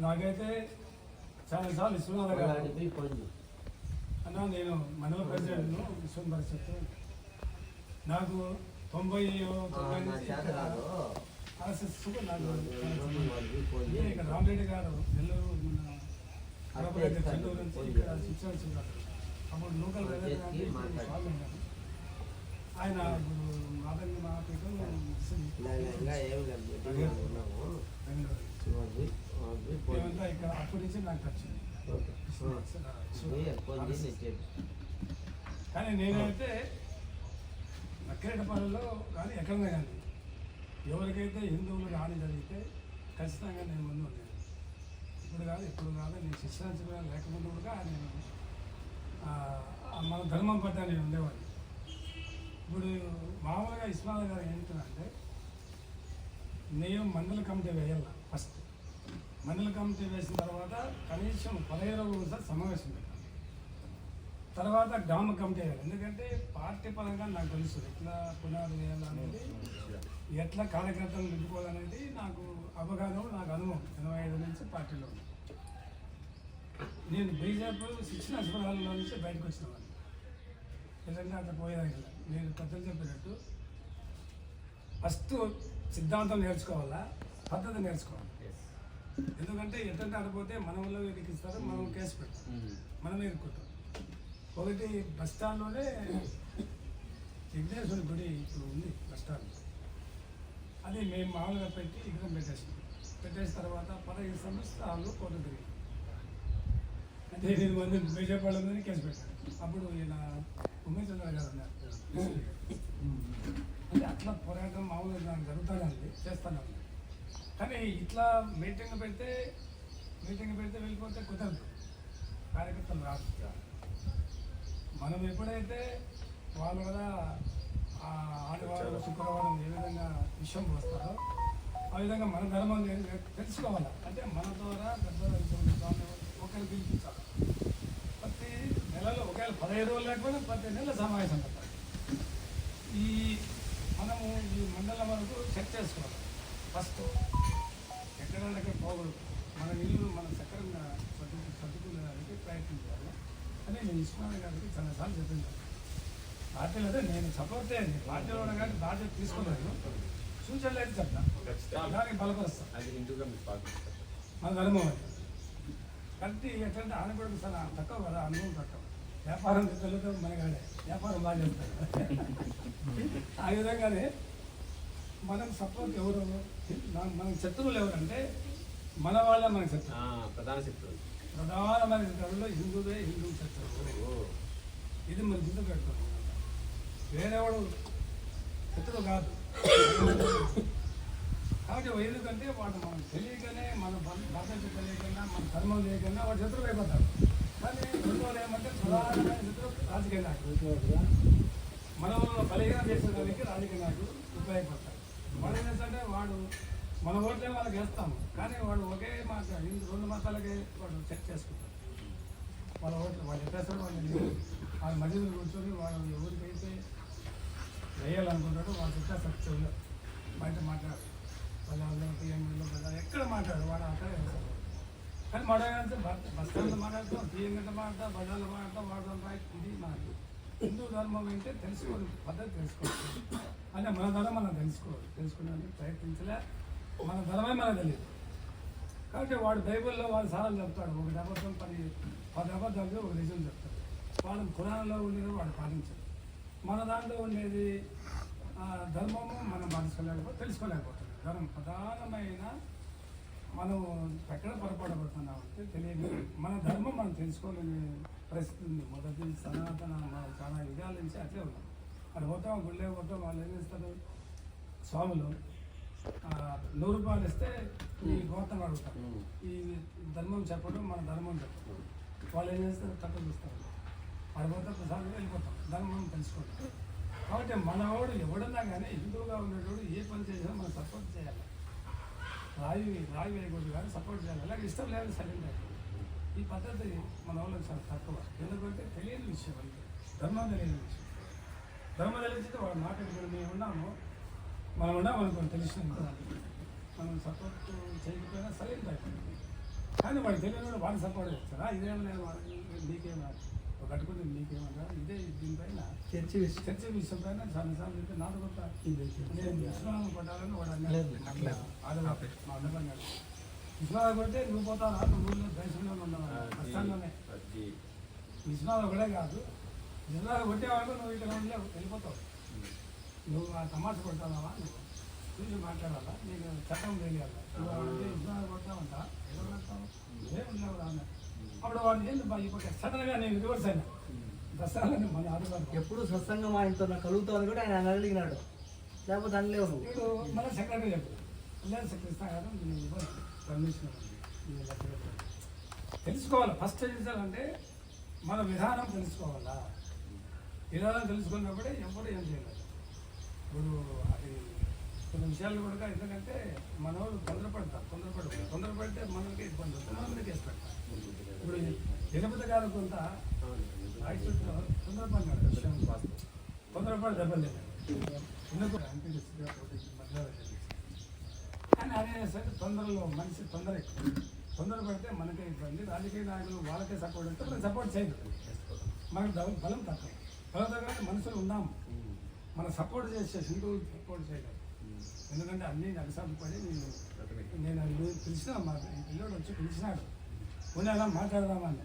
నాకైతే చాలా సార్లు విశ్వనాథ గారు అలాంటివి పొంది అన్నా నేను మండల ప్రెసిడెంట్ను విశ్వం పరిషత్ నాకు తొంభై ఆర్ఎస్ఎస్ నాకు ఇక్కడ రామరెడ్డి గారు నెల్లూరు చెల్లూరు నుంచి ఇక్కడ శిక్షణ అప్పుడు లోకల్. స్వామి ఉన్నారు. ఆయన పొంది మేమంతా ఇక్కడ అప్పటి నుంచి నాకు చెప్పి కానీ నేనైతే నక్కేటపల్లిలో కానీ ఎక్కడనే కానీ ఎవరికైతే హిందువులు రాని జరిగితే ఖచ్చితంగా నేను ముందు ఉన్నాను ఇప్పుడు కాదు ఇప్పుడు కాదు నేను శిక్షించడం లేకముందు కూడా నేను మన ధర్మం పట్ల నేను ఉండేవాడిని. ఇప్పుడు మామూలుగా ఇస్మాయిల్ గారు ఏంటంటే నేను మండల కమిటీ వేయాల ఫస్ట్? మండల కమిటీ వేసిన తర్వాత కనీసం పదహైదు రోజులు సమావేశం పెట్టాలి. తర్వాత గ్రామ కమిటీ వేయాలి. ఎందుకంటే పార్టీ పరంగా నాకు తెలుసు ఎట్లా పునాది వేయాలనేది ఎట్లా కార్యకర్తలు నిలుపుకోవాలనేది నాకు అవగాహన నాకు అనుభవం. ఎనభై ఐదు నుంచి పార్టీలో నేను బీజేపీ శిక్షణ శిబిరాలలో నుంచి బయటకు వచ్చిన నిజంగా అట్లా పోయేదానికి. నేను పెద్దలు చెప్పినట్టు ఫస్ట్ సిద్ధాంతం నేర్చుకోవాలా? పద్ధతి నేర్చుకోవాలి. ఎందుకంటే ఎట్లంటే ఆడిపోతే మన వల్ల ఇరికిస్తారు మనం కేసు పెడతాం. మనమే ఇరుక్కుంటాం ఒకటి బస్ స్టాండ్లోనే విఘ్నేశ్వరి గుడి ఇప్పుడు ఉంది బస్ స్టాండ్. అది మేము మామూలుగా పెట్టి విగ్రహం పెట్టేసాం పెట్టేసిన తర్వాత పదహైదు సంవత్సరాలు తిరిగి అంటే నేను మంది బీజేపీ మీద కేసు పెట్టాను అప్పుడు ఈయన ఉమేష్ చంద్ర గారు అన్నారు అంటే అట్లా పోరాటం మామూలుగా నాకు జరుగుతానండి చేస్తాను కానీ ఇట్లా మీటింగ్ పెడితే మీటింగ్ పెడితే వెళ్ళిపోతే కుదరదు. కార్యకర్తలు రాదు మనం ఎప్పుడైతే వాళ్ళు కూడా ఆదివారం శుక్రవారం ఏ విధంగా విషయం పోస్తారో ఆ విధంగా మన ధర్మం తెలుసుకోవాలి? అంటే మన ద్వారా పెద్దవాళ్ళు స్వామి ఒకరు పిలిపించాలి? ఒకవేళ పదహైదు రోజులు లేకపోతే ప్రతి నెల సమావేశం పెట్టాలి. ఈ మనము ఈ మండలం వరకు చెక్ చేసుకోవాలి. ఫస్ట్ ఎక్కడెక్కడ పోకూడదు. మన ఇల్లు మన సక్రంగా సర్దు సర్దుకునేదానికి ప్రయత్నం చేయాలి. అని నేను ఇస్మాయిల్ గారికి చాలాసార్లు చెప్పింది పార్టీలో అదే నేను సపోర్ట్ చేయండి పార్టీలో కానీ బాధ్యత తీసుకోలేదు సూచనలు అయితే చెప్తా. దానికి బలపరుస్తాను మన ధర్మం కాబట్టి ఎట్లంటే ఆయన కూడా చాలా తక్కువ కదా అనుభవం తక్కువ. వ్యాపారం తెలుగుతో మనగాడే వ్యాపారం బాగా చేస్తాడు ఆ విధంగానే మనం సపోర్ట్ ఎవరు? మన- శత్రువులు ఎవరంటే మన వాళ్ళే మనకి శత్రువు ప్రధాన శత్రువు ప్రధానమైన శత్రువులో హిందువే హిందూ శత్రువు. ఇది మన గుర్తు పెట్టుకోవాలి వేరేవాడు శత్రువు కాదు. కాబట్టి ఎందుకంటే వాడు మనం తెలియకనే మన బాధ్యత తెలియకుండా మన ధర్మం తెలియకుండా వాడు శత్రువు అయిపోతాడు. కానీ రెండోది ఏమంటే ప్రధానమైన శత్రువు రాజకీయ నాయకుడు మన బలిహీన చేసేదానికి రాజకీయ నాయకుడు ఉపయోగపడతాడు వాడు ఏంటంటే వాడు మన ఓట్లే వాళ్ళకి వేస్తాము కానీ వాడు ఒకే మాట హిందూ రెండు మతాలకే వాడు చెక్ చేసుకుంటారు వాళ్ళ ఓట్లు వాళ్ళు ఎట్టేస్తారు వాళ్ళు వాళ్ళ మధ్యలో కూర్చొని వాళ్ళు ఎవరికైతే వేయాలనుకుంటాడో వాళ్ళు ఎట్టేస్తారు చెవులు బయట మాట్లాడు. వాళ్ళ వాళ్ళ పిఎంలో ఎక్కడ మాట్లాడు వాడు అక్కడ వేస్తారు కానీ మాట్లాడాలంటే బస్ స్టాండ్లో మాట్లాడతాం బియ్యం గంట మాట్లాడతాం బజార్లో మాట్లాడతాం వాడతాం రైట్ ఇది మనకి హిందూ ధర్మం అంటే తెలుసుకోవాలి పద్ధతి తెలుసుకోవచ్చు అంటే మన ధర్మం మనం తెలుసుకోవాలి. తెలుసుకోవడానికి ప్రయత్నించలే. మన ధర్మమే మనకు తెలియదు. కాబట్టి వాడు బైబిల్లో వాడు సారాలు చెప్తాడు. ఒకటి అబద్ధం పది పది అబద్ధాలు ఒక నిజం చెప్తాడు. వాళ్ళు పురాణంలో ఉండేది వాడు పాటించాడు. మన దాంట్లో ఉండేది ధర్మము మనం పాటించుకోలేకపోతే తెలుసుకోలేకపోతుంది ధర్మం ప్రధానమైన మనం ఎక్కడ పొరపాటుపడుతున్నాం అంటే తెలియదు. మన ధర్మం మనం తెలుసుకోలేని పరిస్థితి ఉంది. మొదటి సనాతన మన చాలా యుగాల నుంచి అట్లే ఉన్నాం అది పోతాం గుళ్ళే పోతాం వాళ్ళు ఏం చేస్తారు? స్వాములు నూరు రూపాయలు ఇస్తే ఈ గోత్రం అడుగుతారు. ఈ ధర్మం చెప్పడం మన ధర్మం చెప్పడం. వాళ్ళు ఏం చేస్తారు? తక్కువ చూస్తారు. పడిపోతే ప్రసాదం వెళ్ళిపోతాం. ధర్మం తెలుసుకుంటాం కాబట్టి మనవాడు ఎవడన్నా కానీ హిందువుగా ఉండేటోడు ఏ పని చేసినా మనం సపోర్ట్ చేయాలి. రాయి రాయి వేయకూడదు కానీ సపోర్ట్ చేయాలి అలాగే ఇష్టం లేదు సైలెంట్ ఈ పద్ధతి మన వాళ్ళకి చాలా తక్కువ. ఎందుకంటే తెలియని విషయం అది. ధర్మం తెలియని విషయం. ధర్మం తెలిస్తే వాళ్ళ మాట ఇప్పుడు మేము ఉన్నాము. మనం ఉన్నాం మనం తెలిసిన మనం సపోర్ట్ చేయకపోయినా సైలెంట్ అయిపోయింది కానీ వాళ్ళు తెలియని వాళ్ళు సపోర్ట్ చేస్తారా ఇదేమన్నా వాడు నీకేమన్నా కట్టుకుంటే నీకేమన్నా? ఇదే దీనిపైన చర్చి విషయం. చర్చ విషయం పైన చాలాసార్లు చెప్తే నాకు కొంత నేను విశ్రామం పడ్డాలని వాడు అన్నాడు. ఆడవాడు మా అన్నపన్నాడు విశ్రామం పడితే నువ్వు పోతావు? రా నువ్వు ఊళ్ళో దేశంలో ఉన్నావు? కష్టంలోనే విశ్రామం ఒకటే కాదు. విశ్రామం కొట్టేవాడు నువ్వు ఇక్కడ ఉండలేవు వెళ్ళిపోతావు. నువ్వు ఆ తమాష కొడతావా? నువ్వు చూసి మాట్లాడాలా? నీకు చట్టం తెలియాలా? నువ్వు అంటే విశ్రామం కొడతావంట? ఎలా కొడతావు? ఏం రా అన్నాడు. అప్పుడు వాడిని ఇప్పుడు సడన్గా నేను రివర్స్ అయినా. దసరాలని మన ఆదివారం. ఎప్పుడు సత్సంగం ఆయనతో నాకు కలుగుతామని కూడా ఆయన అడిగినాడు. లేకపోతే అనలేవు ఇప్పుడు మన సెక్రటరీ చెప్పారు లేదు సెక్రటరీ కదా నేను పర్మిషన్. తెలుసుకోవాలి? ఫస్ట్ చేయాలంటే మన విధానం తెలుసుకోవాలా? విధానం తెలుసుకున్నప్పుడే ఎవరు ఏం చేయలేదు ఇప్పుడు అది కొన్ని విషయాలు కూడా ఎందుకంటే మన వాళ్ళు తొందరపడతారు. తొందరపడతారు తొందరపడితే మనకి తిరుపతి గారు కొంత రాయచోట్లో తొందరపడినాడు. తొందరపడి దెబ్బలేదు కానీ అదే సరే తొందరలో మనిషి తొందర ఎక్కువ. తొందర పడితే మనకే ఇబ్బంది. రాజకీయ నాయకులు వాళ్ళకే సపోర్ట్ ఇస్తే మనం సపోర్ట్ చేయదు మనకు బలం బలం తక్కువ. బలం తక్కువ మనుషులు ఉన్నాము. మనం సపోర్ట్ చేసే హిందువులు సపోర్ట్ చేయలేదు ఎందుకంటే అన్నీ నగసాపు నేను నేను అది పిలిచిన మా పిల్లోడు వచ్చి పిలిచినాడు. పోనీ అలా మాట్లాడదామని.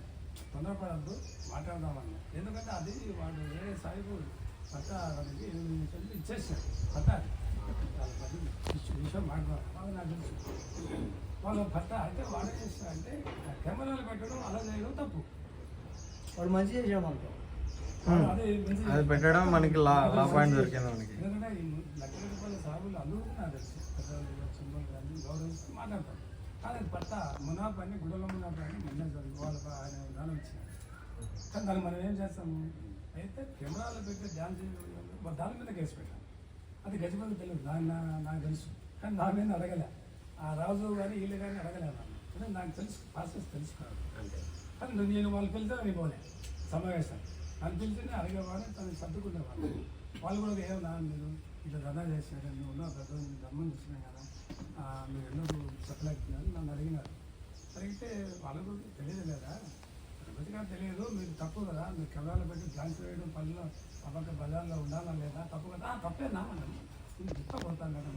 తొందరపడద్దు మాట్లాడదామని. ఎందుకంటే అది వాడు వేరే సాయిబు పట్ట వాడికి ఎనిమిది నిమిషాలు ఇచ్చేసాడు పట్ట విషయం మాట్లాడాలి వాళ్ళు నాకు తెలుసు. వాళ్ళ పట్ట అంటే వాడే చేస్తాడంటే కెమెరాలు పెట్టడం అలా చేయడం తప్పు. వాడు మంచి చేసాడు మనతో. అదే పెట్టడం మనకి లా లా పాయింట్ దొరికింది మనకి. ఎందుకంటే ఈ లక్షల రూపాయల సాగులు అందరూ నాకు తెలుసు. పెద్దవాళ్ళు గౌరవిస్తూ మాట్లాడతారు. అది పట్ట మునాఫ్ అని గుడల మునాఫ్ అని మొన్న వాళ్ళ ఆయన దాని వచ్చిన కానీ దాన్ని మనం ఏం చేస్తాము? అయితే కెమెరాలు పెట్టి డ్యాన్స్ చేయడం దాని మీద కేసు పెట్టాం. అది గజపతి తెలియదు. దాన్ని నా- నాకు తెలుసు. కానీ నా మీద అడగలే. ఆ రాజు కానీ వీళ్ళు కానీ అడగలే నన్ను నాకు తెలుసు ప్రాసెస్ తెలుసుకున్నాను అంతే. కానీ నేను వాళ్ళు పిలిస్తే నేను పోలే. సమావేశం. నన్ను పిలిచితే అడిగేవాడు తను సర్దుకునేవాడు. వాళ్ళు కూడా ఏమన్నా మీరు ఇట్లా దందా చేసినారు నువ్వు ఉన్నావు పెద్ద దమ్మని చూసినా కదా. మీరు ఎందుకు చెప్పలేకపోయినారు నన్ను అడిగినారు. అడిగితే వాళ్ళకు తెలియదు లేదా తిరుపతిగా తెలియదు. మీరు తప్పు కదా. మీరు కెమెరాలు పెట్టి డ్యాన్స్ వేయడం పనిలో అబద్ధ బజార్లో ఉండాలా లేదా? తప్పు కదా. తప్పేనా? మనం నేను తిప్ప కదా